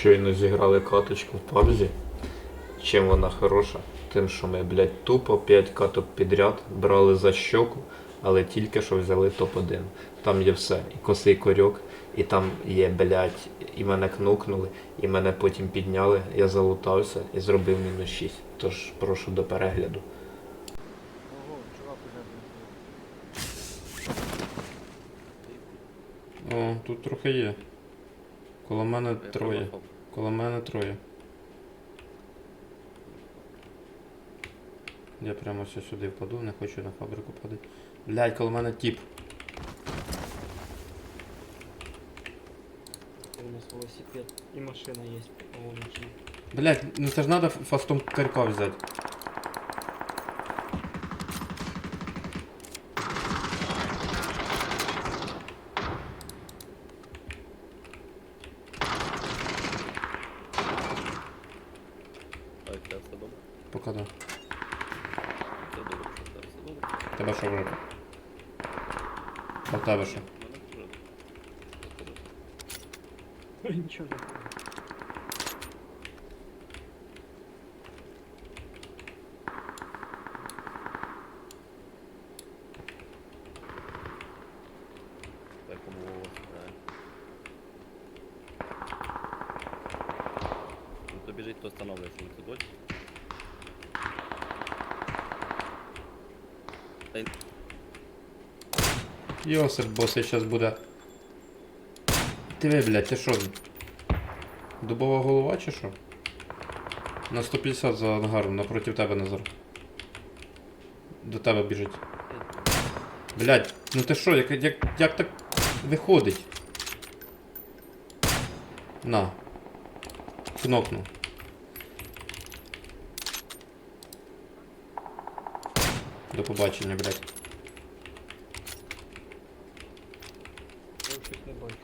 Щойно зіграли каточку в пабзі. Чим вона хороша? Тим, що ми, блядь, тупо 5 каток підряд брали за щоку, але тільки що взяли топ-1. Там є все. І косий корьок, і там є, блядь, і мене кнукнули, і мене потім підняли, я залутався і зробив мінус 6. Тож прошу до перегляду. О, тут трохи є. Коло мене троє. Коло мене троє. Я прямо все сюди впаду, не хочу на фабрику падати. Блядь, коло мене тіп. у нас велосипед и машина есть. Машина. Блядь, ну це ж надо фастом кирка взяти. Так, це все добре. Поки да. Все добре, все все добре. Тебе що вже? А в тебе що? Мене вже. Ой, Ничего не понял. Так, умово. Ну то біжить, то встановлюється, це дочь. Йосип босий зараз буде. Диви, блядь, ти що? Дубова голова чи що? На 150 за ангаром, напроти тебе Назар. До тебе біжить. Блядь, ну ти що, як, як, як так виходить? На. Кнопну. До побачення, блядь. Я щось не бачу.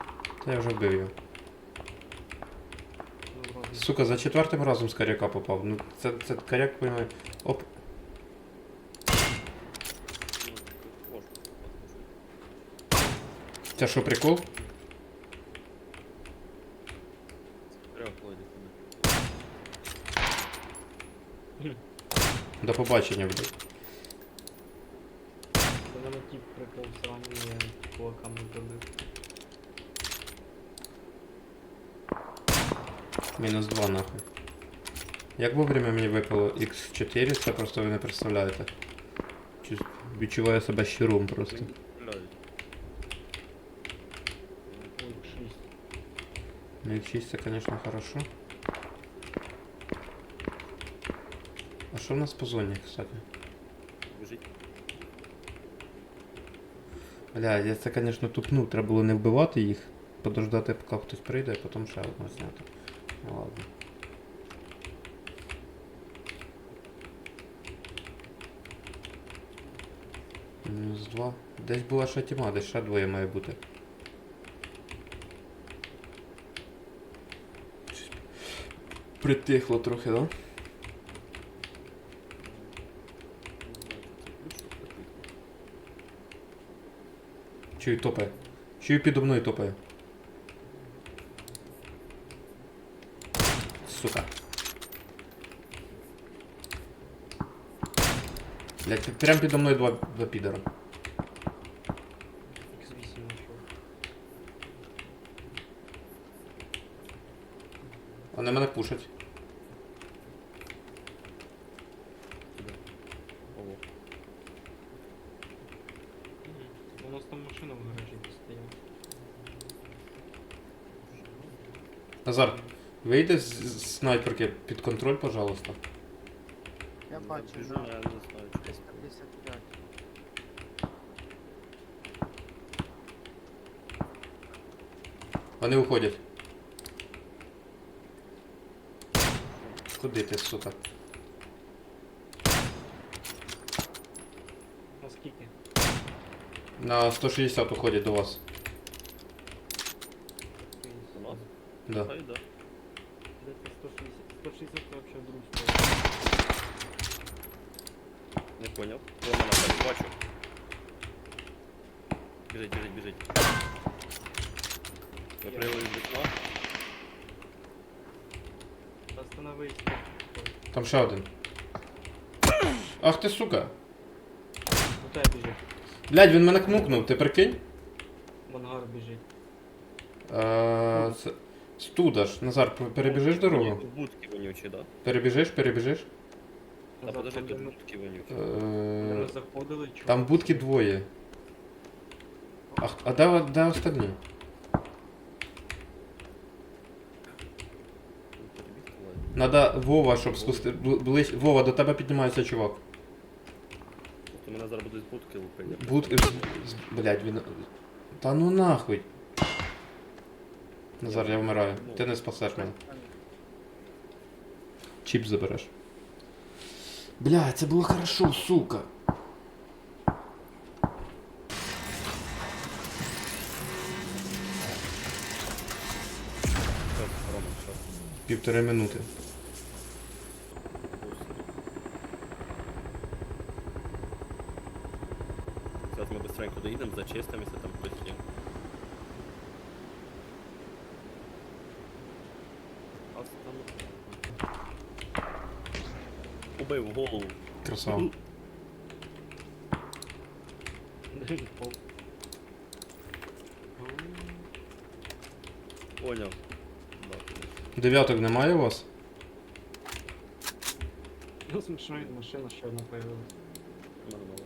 Та я вже вбив його. Ну. Сука, за четвертим разом з коряка попав. Ну це, це коряк поймає. Оп. Це що, прикол? Трьох ходить. До побачення, блядь. Тип приповз ранее, я кулаками добив. Мінус 2 нахуй. Як вовремя мені випало X4, це просто ви не представляєте. Чувс- Відчуваю себе щиром просто. Стріляють. Ой, 6. Ну X6 це, конечно, хорошо. А що в нас по зоні, кстати? Біжить. Бля, я це, конечно, тупнув, треба було не вбивати їх, подождати, поки хтось прийде, а потім ще одного зняти. Ну ладно. Мінус два. Десь була ще тіма, десь ще двоє має бути. Притихло трохи, да? Не знаю, чи це ключ, що такий. Чую топає. Чую підо мною топає. Сука. Блять, прям підо мною два, два підера. X8 нашел. Вони мене пушать. Сюди. Ого. У нас там машина в гаражі стояла. Назар, вийди з, з снайперки під контроль, пожалуйста. Я бачу, Біжу, да. я не знаю, чи Десь 55. Вони уходять. Куди ти, сука? На 160 уходять до вас. У нас? Да. Хай, да. Где-то 160. 160 это вообще в другую сторону. Не поняв. О, мене так бачу. Біжить, біжить, біжить. Ми прийняли від вікна. Остановись. Там ще один. Ах ти сука. У тебе біжить. Блядь, він мене кнукнув, ти прикинь? В ангар біжить. Е, це... Студа ж. Назар, перебіжиш дорогу? Тут будки вонючі, да? Перебіжиш, перебіжиш? Та подожди, тут будки вонючі. Е, Ми заходили, чувак. Там будки двоє. А, а де, де остальні? Надо Вова, щоб спусти. ближ... Вова, до тебе піднімається чувак. Тобто мене зараз будуть будки лупити. Буд... з- з- Блядь, він. Та ну нахуй. Назар, я вмираю. Ти не спасеш мене. Чіп забереш. Бля, це було хорошо, сука. Півтори минути. Зараз ми быстренько доїдемо, зачистимося там там... Убив в голову. Красава. Поняв. Дев'яток немає у вас? Ну, смішно, машина ще одна появилась. Нормально.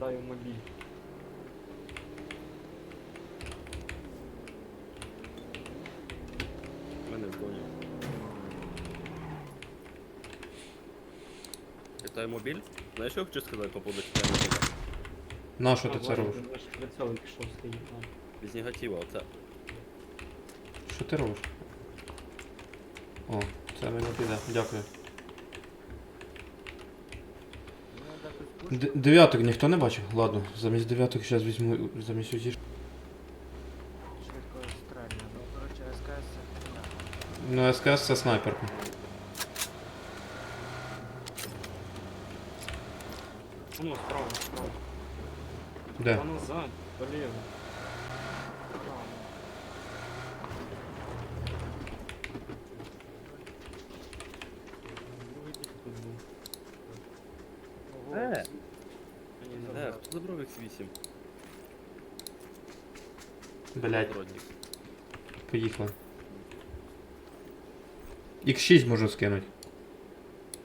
Дай у мобіль. Мене згонів. Вітаю мобіль. Знаєш, що я хочу сказати по поводу читання мобіля? На що ти це робиш? Прицел пішов стоїть. там. Без негатива, оце. Що ти робиш? О, це мені піде. Дякую. Д- дев'яток ніхто не бачив? Ладно, замість дев'яток зараз візьму замість УЗІ. Швидко. Ну, коротше, СКС це хуйня. Ну, СКС це снайперка. Ну, справа, справа. Де? А назад, полево. Другий тип тут був. Ого, Е. мені Е, забрали. хто забрав X8? Блять, Родник. поїхали. Х6 можу скинути.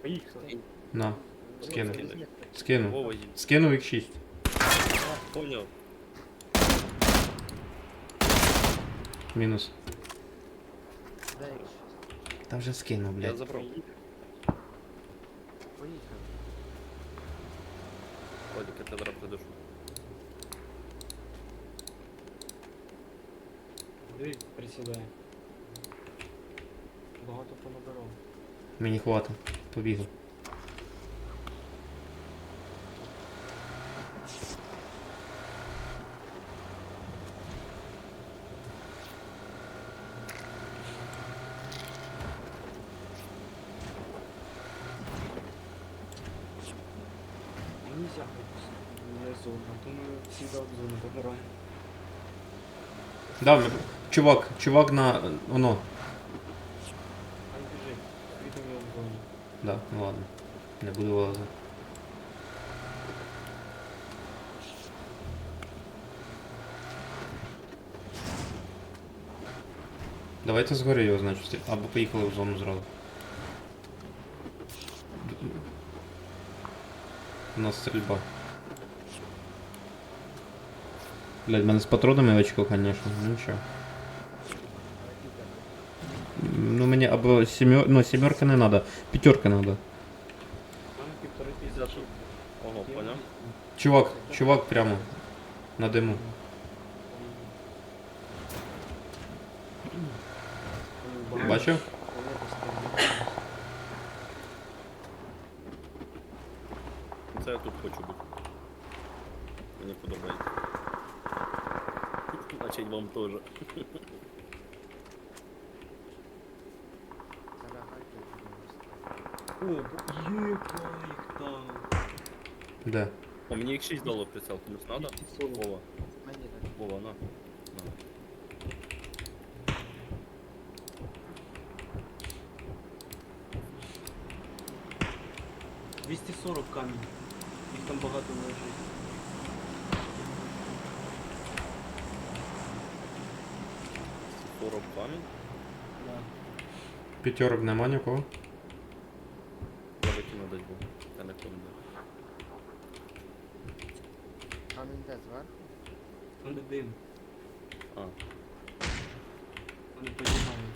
Поїхали. На, скину. Скинь. Скину. Вова, їдь. Скину Х6. Поняв. Мінус. Де їх? Та вже скинув, Я блядь. забрав. Поїхали. Родик, я тебе зараз придушу. Дивись, присідає. Багато понабирав. Мені хватить. Побігли. Всі. Да, чувак, чувак на. Оно. Хай біжить. Відомо його в зоні. Да, ну ладно. Не буду вилазити. Давайте згори його, значить, або поїхали в зону зразу. У нас стрільба. Блять, в мене з патронами очко, конечно, ну нічого. Ну мені або сімер... ну, сімерка не надо, п'ятерка надо. Ого, поняв. Чувак, чувак прямо. На диму. Бачив? Начать вам тоже. О, ебать там. Да. А мне их 6 долларов прицел, плюс надо? Вова. Вова, на. Двести сорок камень. Их там богато уложить. Камінь. Да. П'ятерок нема нікого. Я викину дать був. Я не пам'ятаю. Камінь де зверху? Вони дим. А, Вони піднімають.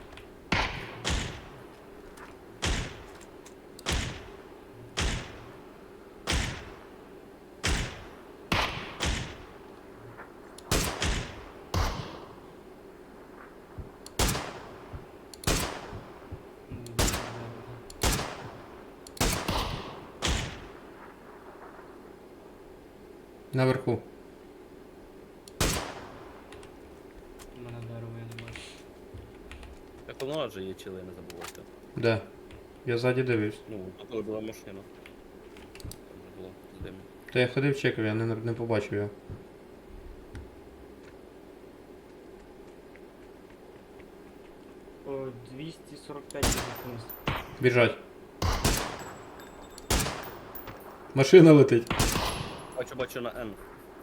М, да, да, да. Наверху. У мене дерева я не бачу. як воно адже є чили, не забувайте. Де? Я ззаді дивився. Ну, тут була машина. Там вже було з диму. Та я ходив чекав, я не, не побачив його. О, 245 вниз. Біжать. Машина летить. Бачу, бачу на N.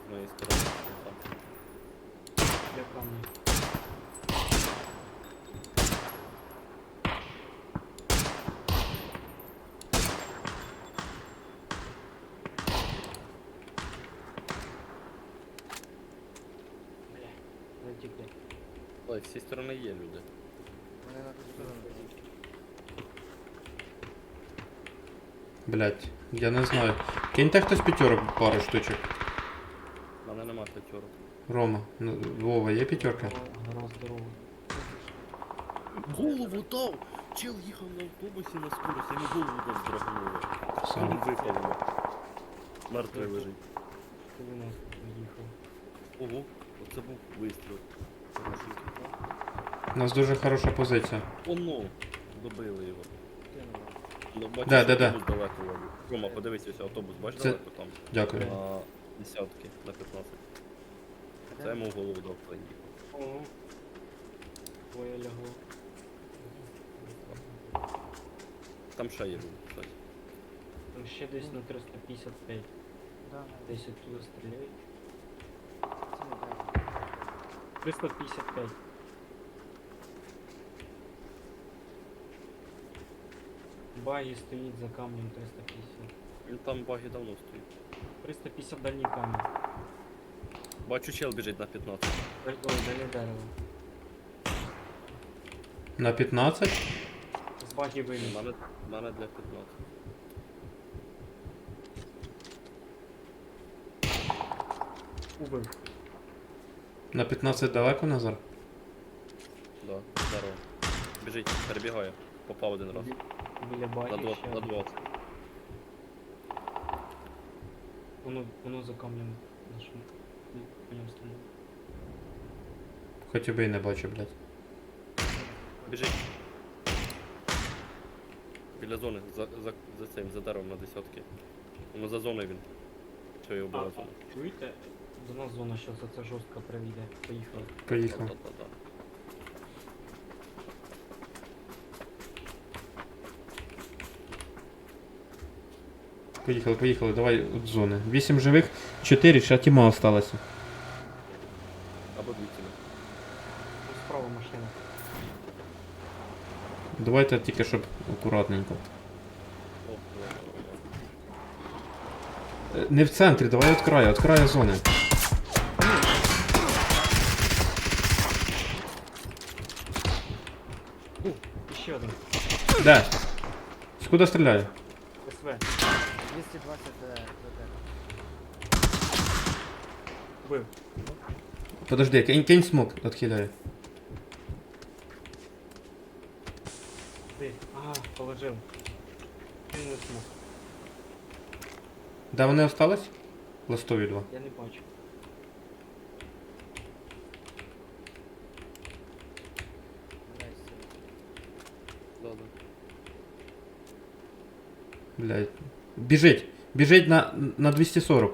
З моєї сторони. Там. Я камні. Бля, затікли. Ой, з цієї сторони є люди. Вони на ту сторону. Блять, я не знаю. Киньте хтось п'ятерок пару штучок. У мене нема п'ятерок. Рома, ну, Вова, є п'ятерка? Здорово. Голову дав! Чел їхав на автобусі на скорості, йому голову дав з драгунове. Сам. випало. Мертвий лежить. 90 приїхав. Ого, оце був вистріл. Хорошенький. У нас дуже хороша позиція. Оно! Добили його. Ну, бачиш, Да, да, да. автобус далеко ловив. Рома, подивись, ось автобус, бачиш Це- далеко там? Дякую. На десятки, на 15. Це йому в голову дав клинік. Ого. Твоє лягло. Там ще є кстати. Там ще десь на 355. Да, Десь оттуда стріляють. це не дерево. 355. Баги стоїть за камнем 350. Він там баги давно стоїть. 350 дальній камінь. Бачу, чел біжить на 15. Ой, дальнє дерево. На 15? З баги У виліз. мене, у мене для 15. Убив. На 15 далеко Назар? Да, здорово. Біжить, перебігає. Попав один раз. Бі- Біля На, баги два, ще. на 20. Воно, воно за камнем нашим. Ну, по ньому стріляє. Хоч би і не бачу, блядь. Біжить. Біля зони, за, за, за цим, за деревом на десятки. Воно за зоною він. Що його була зона. Чуєте? До нас зона щас оце жорстко привіде. Поїхали. Поїхав. Та-та-та. Поїхали, поїхали, давай от зони. 8 живих, 4, ще тіма осталося. Або дві тіли. Справа машина. Давайте тільки щоб акуратненько. Е, Не в центрі, давай від краю, від краю зони. У, ще один. Де? Куди стріляє? СВ. 220 де, де дерево. Вбив. Подожди, кинь, кинь смок, відхиляє. Ти. Ага, положив. Він не смог. Де вони остались? Ластові два. Я не бачу. Блядь, це- Да, да. Блядь. Біжить! Біжить на, на 240.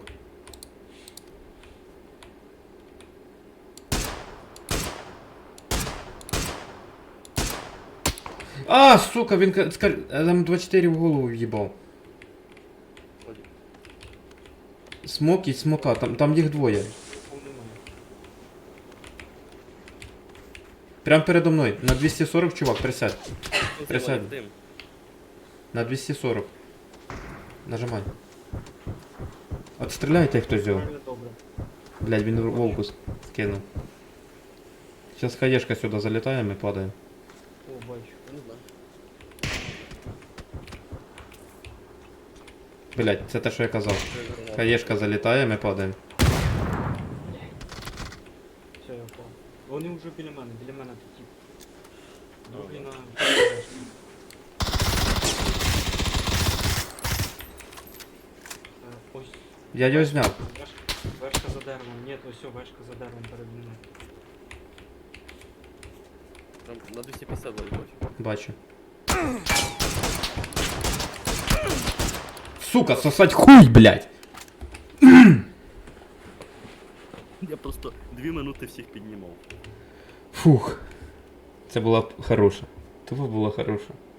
А, сука, він ка- ска- М24 в голову в'їбав. Смок і смока, там, там їх двоє. Пов немає. Прям передо мною. На 240, чувак, присядь. Він Присядь. зелений дим. На 240. Нажимай. Отстріляйте хтось його. Правильно, добре. Блядь, він волку скинув. Сейчас хаєшка сюди залітає, ми падаємо. О, бачу. Я не знаю. Блядь, це те, що я казав. Це граната. Хаєшка залітає, ми падаємо. Все, я впав. Вони вже біля мене, біля мене такі. Другий Я його зняв. Вешка, вешка за деревом. Ні, ось все, вешка за деревом перед мною. Там на 250 вроде бачу. Бачу. Сука, сосать хуй, блядь! Я просто дві минути всіх піднімав. Фух. Це була хороша. Того була хороша.